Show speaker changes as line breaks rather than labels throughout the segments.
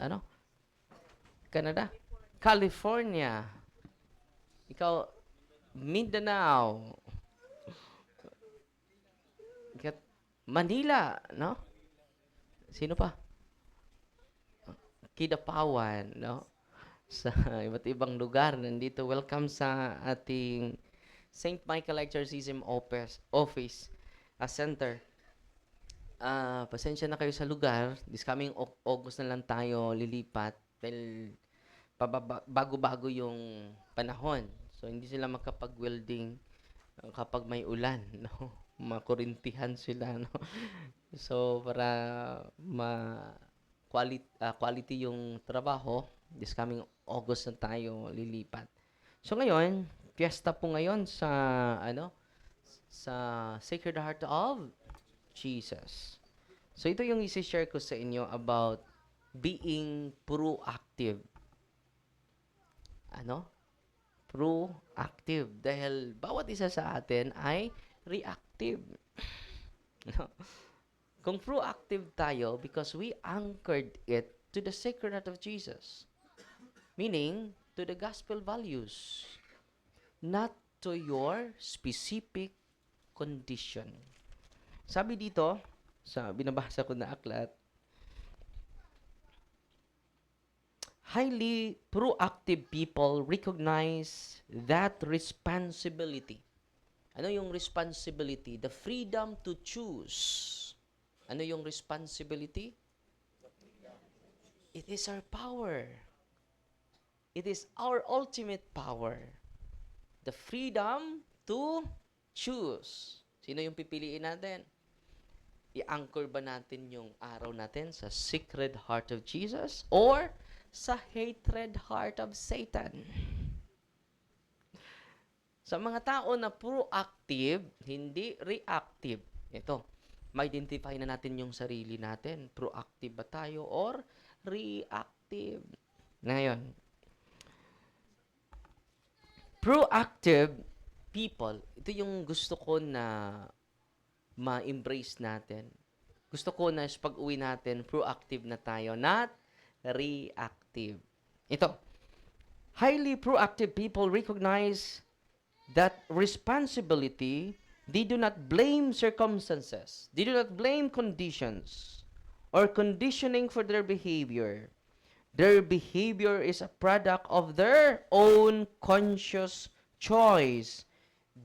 ano? Canada? California. Ikaw, Mindanao. Manila, no? Sino pa? Kidapawan, no? Sa iba't ibang lugar nandito. Welcome sa ating St. Michael Exorcism Office, office a center. Ah, pasensya na kayo sa lugar. This coming Au- August na lang tayo lilipat dahil bago-bago yung panahon. So hindi sila makapag-welding uh, kapag may ulan, no? Makurintihan sila, no? So para ma quality quality yung trabaho, this coming August na tayo lilipat. So ngayon, fiesta po ngayon sa ano sa Sacred Heart of Jesus. So ito yung isi-share ko sa inyo about being proactive. Ano? Proactive. Dahil bawat isa sa atin ay reactive. No? Kung proactive tayo because we anchored it to the sacred heart of Jesus. Meaning, to the gospel values. Not to your specific condition. Sabi dito, sa binabasa ko na aklat, highly proactive people recognize that responsibility. Ano yung responsibility? The freedom to choose. Ano yung responsibility? It is our power. It is our ultimate power. The freedom to choose. Sino yung pipiliin natin? I-anchor ba natin yung araw natin sa secret heart of Jesus or sa hatred heart of Satan? Sa mga tao na proactive, hindi reactive. Ito, ma-identify na natin yung sarili natin. Proactive ba tayo or reactive? Ngayon, proactive people, ito yung gusto ko na ma-embrace natin. Gusto ko na sa pag-uwi natin, proactive na tayo, not reactive. Ito, highly proactive people recognize that responsibility, they do not blame circumstances, they do not blame conditions or conditioning for their behavior. Their behavior is a product of their own conscious choice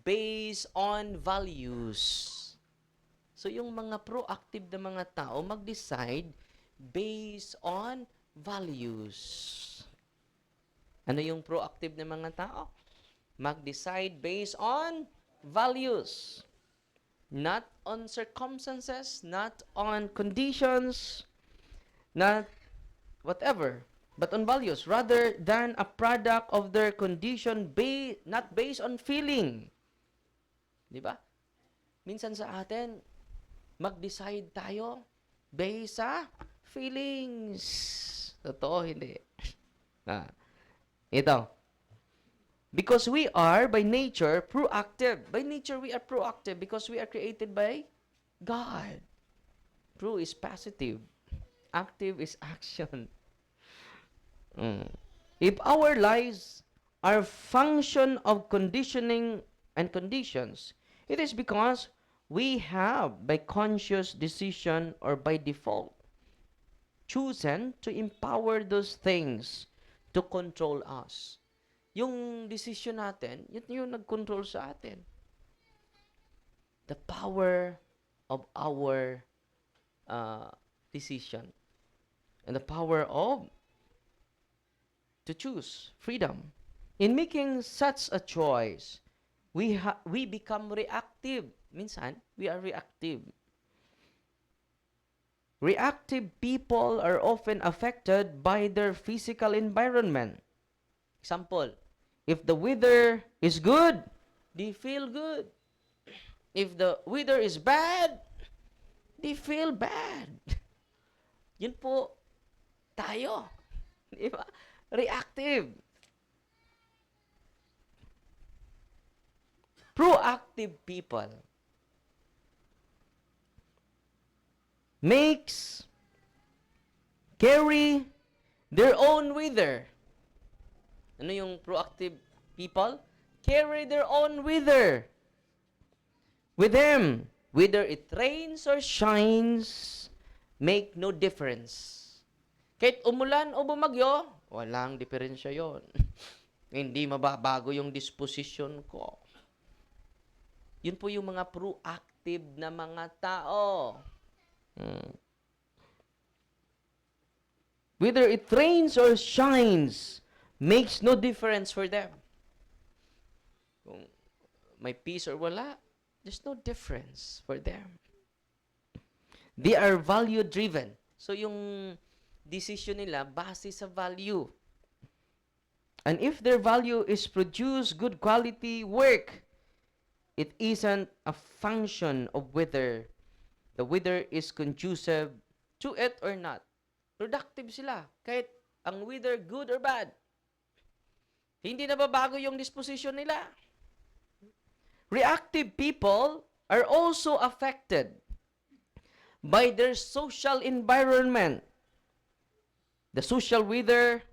based on values. So yung mga proactive na mga tao mag-decide based on values. Ano yung proactive na mga tao? Mag-decide based on values. Not on circumstances, not on conditions, not whatever, but on values rather than a product of their condition ba- not based on feeling. 'Di ba? Minsan sa atin mag-decide tayo based sa feelings. Totoo hindi. ah. Ito. Because we are by nature proactive. By nature we are proactive because we are created by God. Pro is positive. Active is action. Mm. If our lives are function of conditioning and conditions, it is because we have, by conscious decision or by default, chosen to empower those things to control us. Yung decision natin, yun yung nag-control sa atin. The power of our uh, decision and the power of to choose freedom. In making such a choice, we ha- we become reactive. Minsan, we are reactive. Reactive people are often affected by their physical environment. Example, if the weather is good, they feel good. If the weather is bad, they feel bad. Yun po tayo. Di ba? Reactive. Proactive people makes carry their own wither. Ano yung proactive people? Carry their own wither with them. Whether it rains or shines, make no difference. Kahit umulan o bumagyo, walang diferensya yon. Hindi mababago yung disposition ko. Yun po yung mga proactive na mga tao. Hmm. Whether it rains or shines, makes no difference for them. Kung may peace or wala, there's no difference for them. They are value driven. So yung decision nila base sa value. And if their value is produce good quality work, it isn't a function of whether the weather is conducive to it or not. Productive sila. Kahit ang weather good or bad. Hindi nababago yung disposition nila. Reactive people are also affected by their social environment. The social weather,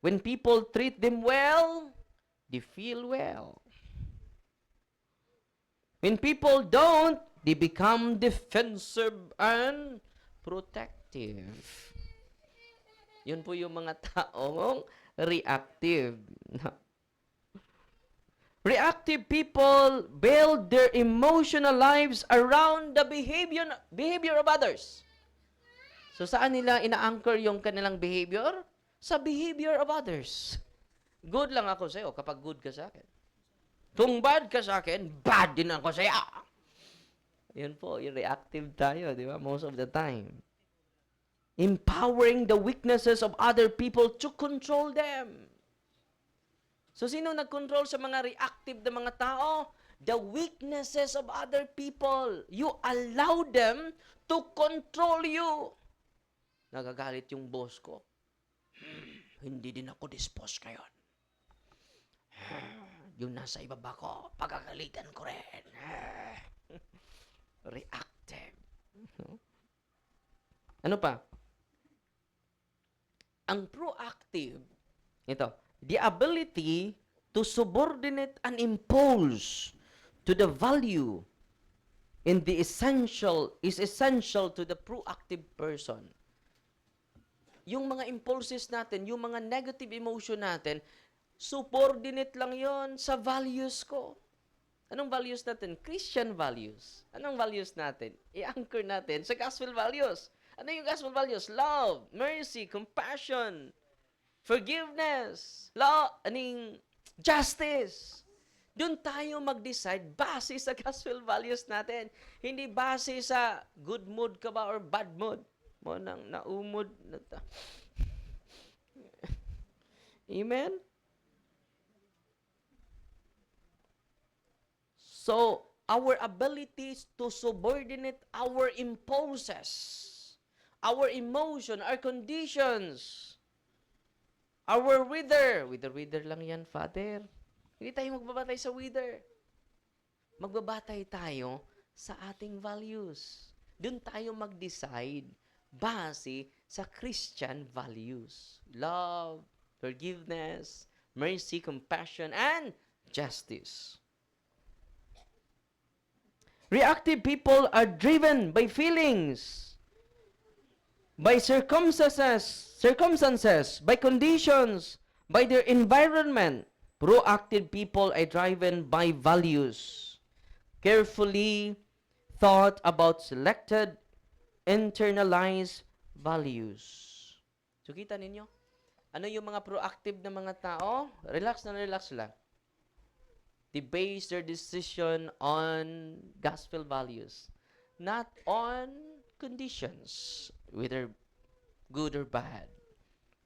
when people treat them well, they feel well. When people don't, they become defensive and protective. Yun po yung mga taong reactive. Reactive people build their emotional lives around the behavior behavior of others. So saan nila ina-anchor yung kanilang behavior? Sa behavior of others. Good lang ako sa'yo kapag good ka sa akin. Kung bad ka sa akin, bad din ako sa'yo. Yun po, yung reactive tayo, di ba? Most of the time. Empowering the weaknesses of other people to control them. So, sino nag-control sa mga reactive na mga tao? The weaknesses of other people. You allow them to control you. Nagagalit yung boss ko. Hmm, hindi din ako dispose ngayon. yung nasa ibaba ko, pagagalitan ko rin. reactive. Ano pa? Ang proactive, ito, the ability to subordinate and impose to the value in the essential is essential to the proactive person. Yung mga impulses natin, yung mga negative emotion natin, subordinate lang yon sa values ko. Anong values natin? Christian values. Anong values natin? I-anchor natin sa gospel values. Ano yung gospel values? Love, mercy, compassion, forgiveness, law, aning justice. Doon tayo mag-decide base sa gospel values natin. Hindi base sa good mood ka ba or bad mood. Mo nang naumod. Amen? So, our abilities to subordinate our impulses, our emotion, our conditions, our wither. Wither, wither lang yan, Father. Hindi tayo magbabatay sa wither. Magbabatay tayo sa ating values. Doon tayo mag-decide base sa Christian values. Love, forgiveness, mercy, compassion, and justice. Reactive people are driven by feelings, by circumstances, circumstances, by conditions, by their environment. Proactive people are driven by values, carefully thought about selected, internalized values. So kita ninyo? Ano yung mga proactive na mga tao? Relax na relax lang. They base their decision on gospel values, not on conditions, whether good or bad.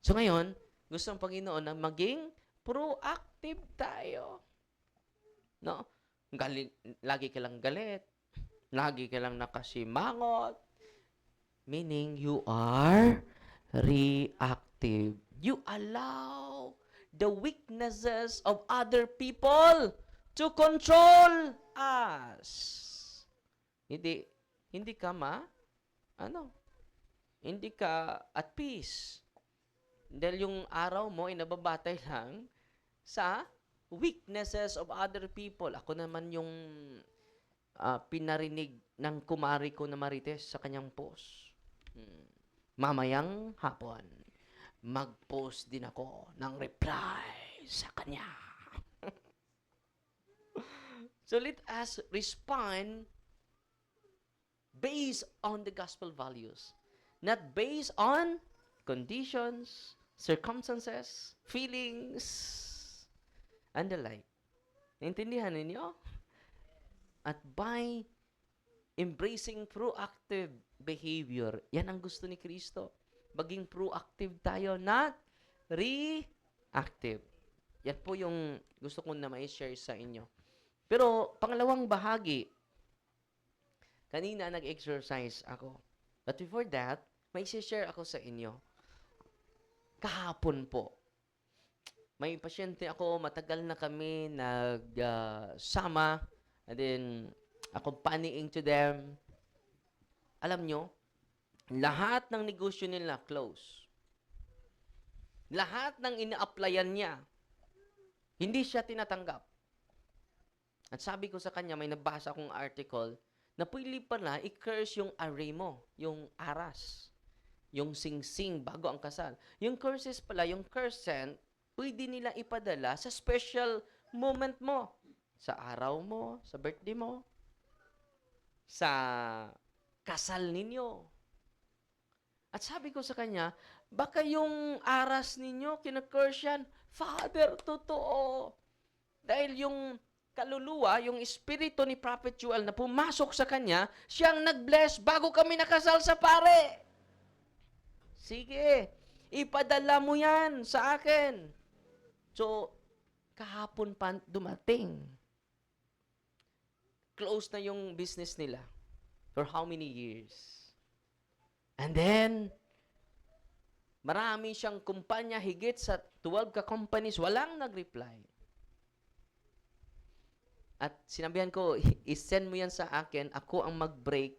So ngayon, gusto ng Panginoon na maging proactive tayo. No? Gali, lagi ka lang galit. Lagi ka lang nakasimangot. Meaning, you are reactive. You allow the weaknesses of other people to control us. Hindi hindi ka ma ano? Hindi ka at peace. Dahil yung araw mo ay nababatay lang sa weaknesses of other people. Ako naman yung ah, pinarinig ng kumari ko na Marites sa kanyang post. Hmm. Mamayang hapon, mag-post din ako ng reply sa kanya. So let us respond based on the gospel values, not based on conditions, circumstances, feelings, and the like. Naintindihan ninyo? At by embracing proactive behavior, yan ang gusto ni Kristo. Maging proactive tayo, not reactive. Yan po yung gusto ko na mai-share sa inyo. Pero pangalawang bahagi, kanina nag-exercise ako. But before that, may share ako sa inyo. Kahapon po, may pasyente ako, matagal na kami nag-sama, and then accompanying to them. Alam nyo, lahat ng negosyo nila close. Lahat ng ina-applyan niya, hindi siya tinatanggap. At sabi ko sa kanya, may nabasa akong article, na pwede pala i-curse yung array mo, yung aras, yung sing-sing bago ang kasal. Yung curses pala, yung curse scent, pwede nila ipadala sa special moment mo. Sa araw mo, sa birthday mo, sa kasal ninyo. At sabi ko sa kanya, baka yung aras ninyo, kinakurse yan, Father, totoo. Dahil yung kaluluwa, yung espiritu ni Prophet Joel na pumasok sa kanya, siyang nag-bless bago kami nakasal sa pare. Sige, ipadala mo yan sa akin. So, kahapon pa dumating. Close na yung business nila. For how many years? And then, marami siyang kumpanya, higit sa 12 ka companies, walang nag-reply. At sinabihan ko, isend mo yan sa akin, ako ang mag-break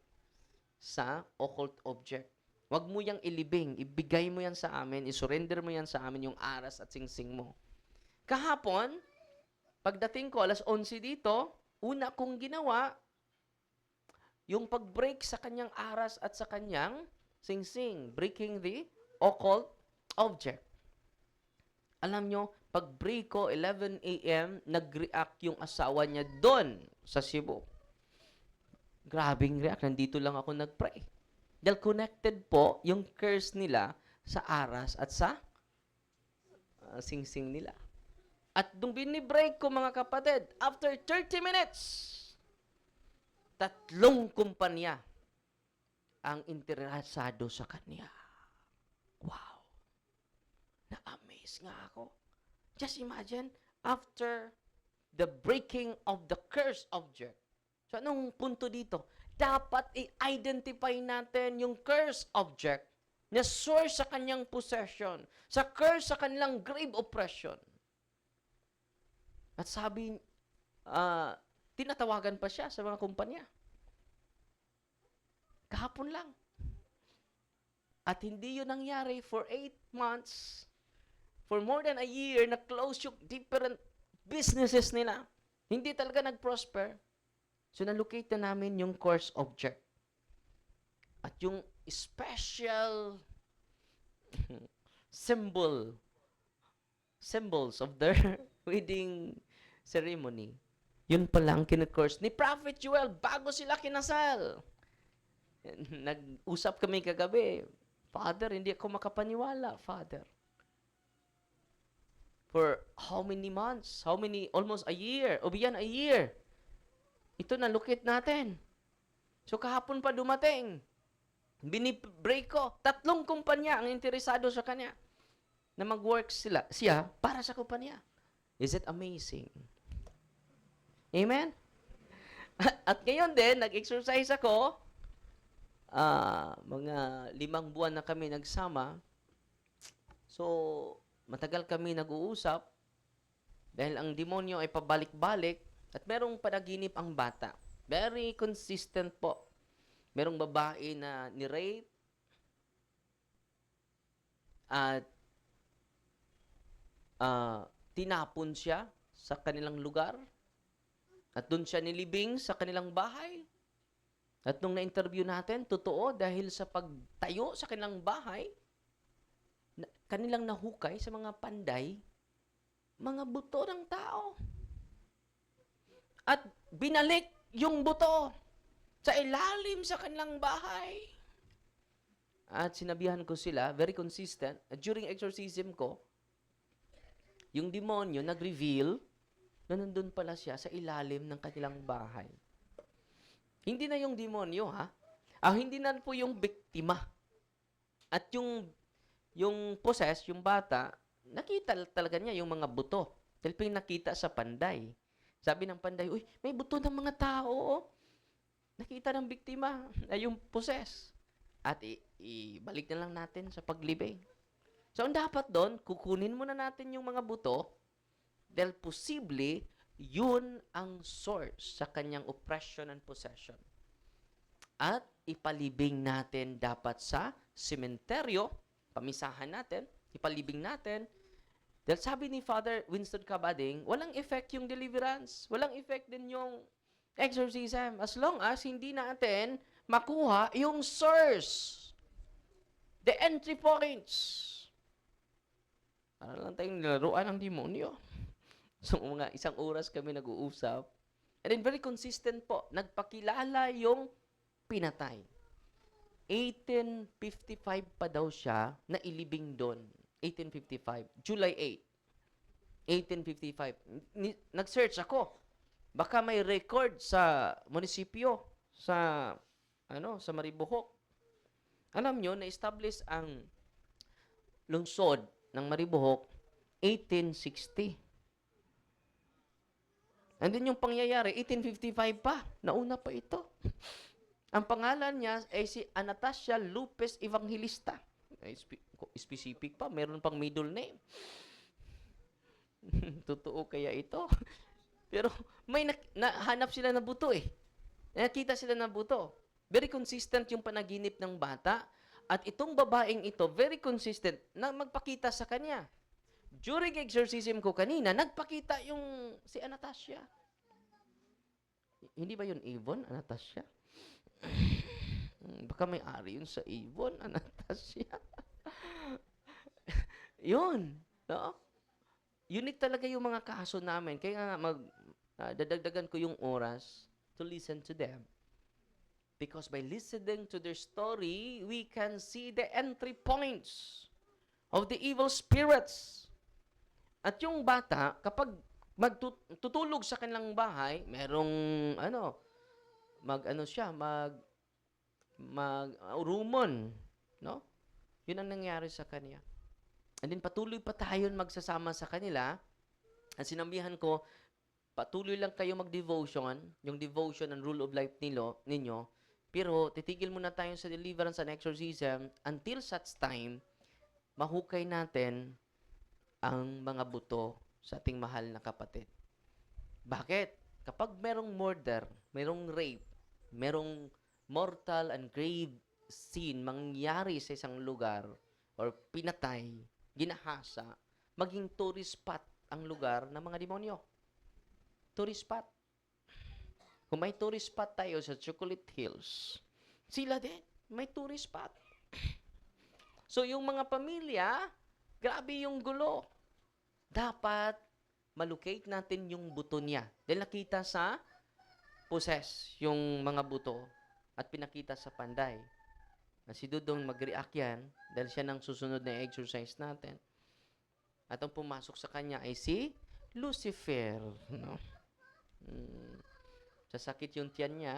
sa occult object. Huwag mo yang ilibing, ibigay mo yan sa amin, isurrender mo yan sa amin yung aras at singsing mo. Kahapon, pagdating ko alas 11 dito, una kong ginawa, yung pag-break sa kanyang aras at sa kanyang singsing, breaking the occult object. Alam nyo, pag break ko, 11 a.m., nag-react yung asawa niya doon sa Cebu. Grabing react. Nandito lang ako nag-pray. Dahil connected po yung curse nila sa aras at sa uh, sing-sing nila. At nung binibreak ko mga kapatid, after 30 minutes, tatlong kumpanya ang interesado sa kanya. Wow. Na-amaze nga ako. Just imagine, after the breaking of the cursed object. So, anong punto dito? Dapat i-identify natin yung cursed object na source sa kanyang possession, sa curse sa kanilang grave oppression. At sabi, ah, tinatawagan pa siya sa mga kumpanya. Kahapon lang. At hindi yun nangyari for eight months, for more than a year, na close yung different businesses nila. Hindi talaga nag-prosper. So, nalocate na namin yung course object. At yung special symbol, symbols of their wedding ceremony, yun pala ang kinakourse ni Prophet Joel bago sila kinasal. Nag-usap kami kagabi. Father, hindi ako makapaniwala, Father. For how many months? How many? Almost a year. O a year. Ito na, lukit natin. So kahapon pa dumating. Binibreak ko. Tatlong kumpanya ang interesado sa kanya na mag-work sila, siya para sa kumpanya. Is it amazing? Amen? At ngayon din, nag-exercise ako. Ah, mga limang buwan na kami nagsama. So, matagal kami nag-uusap dahil ang demonyo ay pabalik-balik at merong panaginip ang bata. Very consistent po. Merong babae na ni-rape at ah, tinapon siya sa kanilang lugar. At doon siya nilibing sa kanilang bahay. At nung na-interview natin, totoo dahil sa pagtayo sa kanilang bahay, kanilang nahukay sa mga panday, mga buto ng tao. At binalik yung buto sa ilalim sa kanilang bahay. At sinabihan ko sila, very consistent, at during exorcism ko, yung demonyo nag-reveal na nandun pala siya sa ilalim ng kanilang bahay. Hindi na yung demonyo, ha? Ah, hindi na po yung biktima. At yung yung possess, yung bata, nakita talaga niya yung mga buto. Dahil pa yung nakita sa panday. Sabi ng panday, uy, may buto ng mga tao. oh." Nakita ng biktima, ay yung possess. At ibalik na lang natin sa paglibing. So, ang dapat doon, kukunin muna natin yung mga buto dahil posible, yun ang source sa kanyang oppression and possession. At ipalibing natin dapat sa sementeryo, pamisahan natin, ipalibing natin. Dahil sabi ni Father Winston Cabading, walang effect yung deliverance. Walang effect din yung exorcism. As long as hindi natin makuha yung source. The entry points. Para lang tayong nilaruan ng demonyo. So, mga isang oras kami nag-uusap. And then, very consistent po. Nagpakilala yung pinatay. 1855 pa daw siya na ilibing doon. 1855. July 8. 1855. Ni- Nag-search ako. Baka may record sa munisipyo sa ano sa Maribohok. Alam nyo, na-establish ang lungsod ng Maribohok 1860. And then yung pangyayari, 1855 pa. Nauna pa ito. Ang pangalan niya ay si Anastasia Lupes Evangelista. Specific pa, meron pang middle name. Totoo kaya ito? Pero may nak- nahanap sila na buto eh. Nakita sila na buto. Very consistent yung panaginip ng bata. At itong babaeng ito, very consistent na magpakita sa kanya. During exorcism ko kanina, nagpakita yung si Anastasia. Hindi ba yun Avon, Anastasia? Hmm, Baka may ari yun sa Avon, Anastasia. yun. No? Unique talaga yung mga kaso namin. Kaya nga mag, ah, dadagdagan ko yung oras to listen to them. Because by listening to their story, we can see the entry points of the evil spirits. At yung bata, kapag magtutulog sa kanilang bahay, merong ano, mag ano siya, mag mag uh, rumon, no? Yun ang nangyari sa kanya. And then patuloy pa tayo magsasama sa kanila. At sinabihan ko, patuloy lang kayo mag-devotion, yung devotion and rule of life nilo, ninyo, pero titigil muna tayo sa deliverance and exorcism until such time, mahukay natin ang mga buto sa ating mahal na kapatid. Bakit? Kapag merong murder, merong rape, merong mortal and grave sin mangyari sa isang lugar or pinatay, ginahasa, maging tourist spot ang lugar ng mga demonyo. Tourist spot. Kung may tourist spot tayo sa Chocolate Hills, sila din, may tourist spot. So, yung mga pamilya, grabe yung gulo. Dapat malocate natin yung buto niya. Dahil nakita sa possess yung mga buto at pinakita sa panday. Na si Dudong mag-react yan dahil siya nang susunod na exercise natin. At ang pumasok sa kanya ay si Lucifer. No? Mm, sasakit yung tiyan niya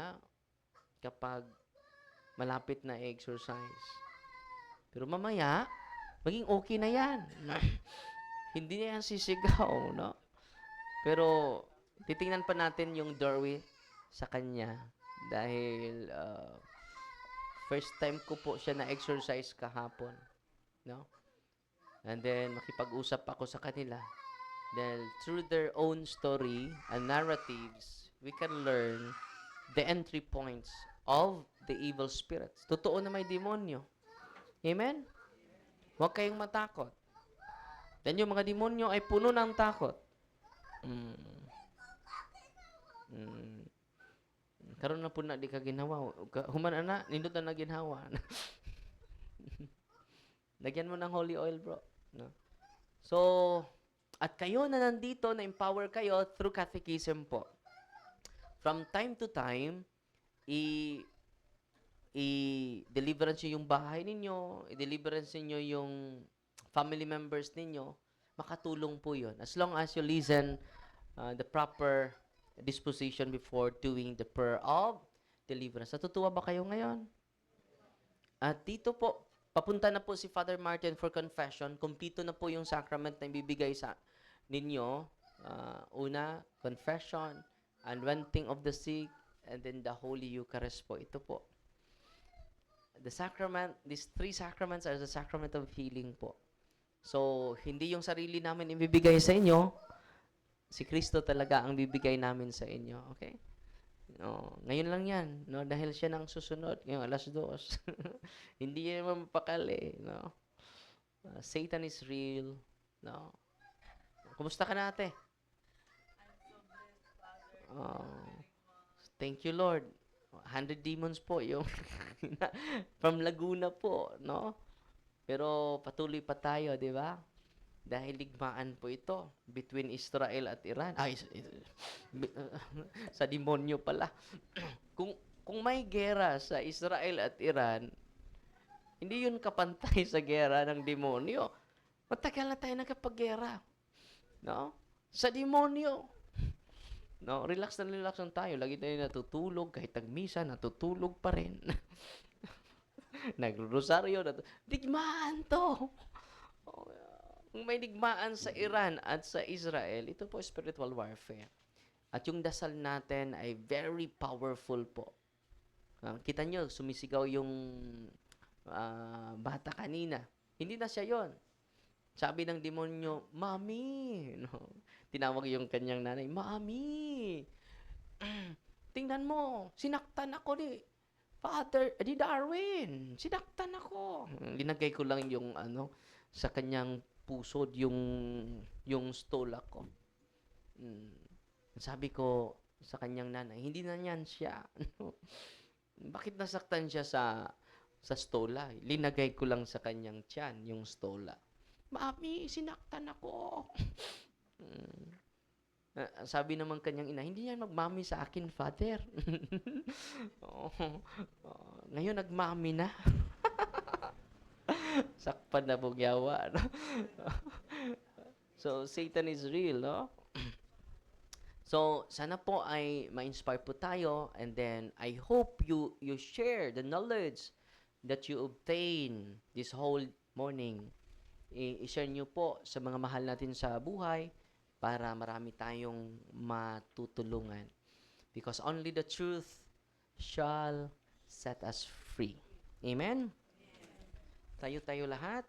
kapag malapit na exercise. Pero mamaya, maging okay na yan. Hindi na yan sisigaw, no? Pero, titingnan pa natin yung doorway sa kanya. Dahil, uh, first time ko po siya na-exercise kahapon. No? And then, makipag-usap ako sa kanila. Dahil, through their own story and narratives, we can learn the entry points of the evil spirits. Totoo na may demonyo. Amen? Huwag kayong matakot. Yan yung mga demonyo ay puno ng takot. Mm. Mm. Karon na po na di ka ginawa. Human na, nindot na ginhawa. Lagyan mo ng holy oil, bro. No? So, at kayo na nandito, na-empower kayo through catechism po. From time to time, i i-deliverance yung bahay ninyo, i-deliverance ninyo yung family members ninyo, makatulong po yun. As long as you listen uh, the proper disposition before doing the prayer of deliverance. Natutuwa ba kayo ngayon? At dito po, papunta na po si Father Martin for confession. Kumpleto na po yung sacrament na ibibigay sa ninyo. Uh, una, confession, anointing of the sick, and then the Holy Eucharist po. Ito po. The sacrament, these three sacraments are the sacrament of healing po. So, hindi yung sarili namin ibibigay sa inyo, si Kristo talaga ang bibigay namin sa inyo. Okay? No, ngayon lang yan, no, dahil siya nang susunod ngayon alas dos. Hindi niya naman mapakali, no. Uh, Satan is real, no. Kumusta ka na, ate? Oh, thank you, Lord. 100 demons po yung from Laguna po, no? Pero patuloy pa tayo, di ba? Dahil ligmaan po ito between Israel at Iran. Ay, bi- sa demonyo pala. kung kung may gera sa Israel at Iran, hindi yun kapantay sa gera ng demonyo. Matagal na tayo nagkapaggera. No? Sa demonyo. No, relax na relax lang tayo. Lagi tayo natutulog kahit tagmisa, natutulog pa rin. Nagrosaryo, natu- digmaan to. Oh, kung may digmaan sa Iran at sa Israel, ito po spiritual warfare. At yung dasal natin ay very powerful po. Ah, kita nyo, sumisigaw yung ah, bata kanina. Hindi na siya yon. Sabi ng demonyo, Mami! No? Tinawag yung kanyang nanay, Mami! Tingnan mo, sinaktan ako ni Father, ni Darwin. Sinaktan ako. Linagay ko lang yung ano, sa kanyang pusod yung yung stolak ko. Mm. Sabi ko sa kanyang nanay, hindi na yan siya. Bakit nasaktan siya sa sa stola? Linagay ko lang sa kanyang tiyan yung stola. Mami, sinaktan ako. Mm. Ah, sabi naman kanyang ina, hindi yan magmami sa akin, father. Oo. Oo. ngayon nagmami na. Sakpan na bugyawa. No? so, Satan is real, no? So, sana po ay ma-inspire po tayo and then I hope you you share the knowledge that you obtain this whole morning. I-share nyo po sa mga mahal natin sa buhay para marami tayong matutulungan. Because only the truth shall set us free. Amen? Tayo-tayo lahat.